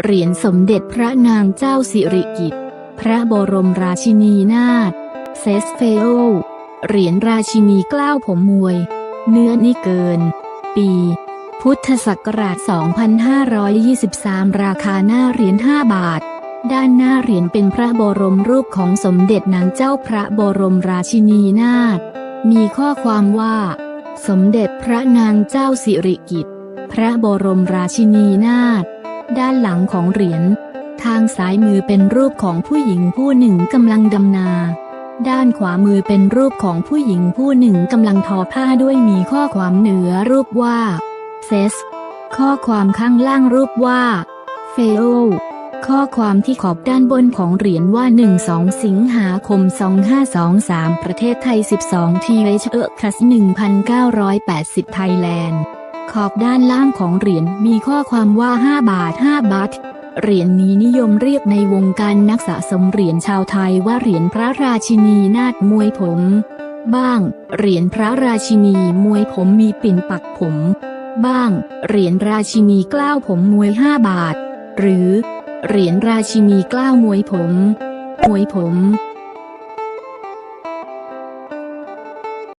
เหรียญสมเด็จพระนางเจ้าสิริกิติ์ พระบรมราชินีนาถ เซสเฟโอ เหรียญราชินีเกล้าวผมมวย เนื้อนี่เกิน ปี พุทธศักราช 2523 ราคาหน้าเหรียญ 5 บาท ด้านหน้าเหรียญเป็นพระบรมรูปของสมเด็จนางเจ้าพระบรมราชินีนาถ มีข้อความว่า สมเด็จพระนางเจ้าสิริกิติ์ พระบรมราชินีนาถ ด้านหลังของเหรียญ ทางซ้ายมือเป็นรูปของผู้หญิงผู้หนึ่งกำลังดำนา ด้านขวามือเป็นรูปของผู้หญิงผู้หนึ่งกำลังทอผ้าด้วยมีข้อความเหนือรูปว่าเซสข้อความข้างล่างรูปว่าเฟโอข้อความที่ขอบด้านบนของเหรียญว่า 12 สิงหาคม 2523 ประเทศไทย 12 ทีเอชเอคัส1980 ไทยแลนด์ ขอบด้านล่างของเหรียญมีข้อความว่า 5 บาท 5 บาท เหรียญนี้นิยมเรียกในวงการนักสะสมเหรียญชาวไทยว่าเหรียญพระราชินีนาถมวยผม บ้าง เหรียญพระราชินีมวยผมมีปิ่นปักผม บ้าง เหรียญราชินีกล้าวผมมวย 5 บาท หรือ เหรียญราชินีกล้าวมวยผม มวยผม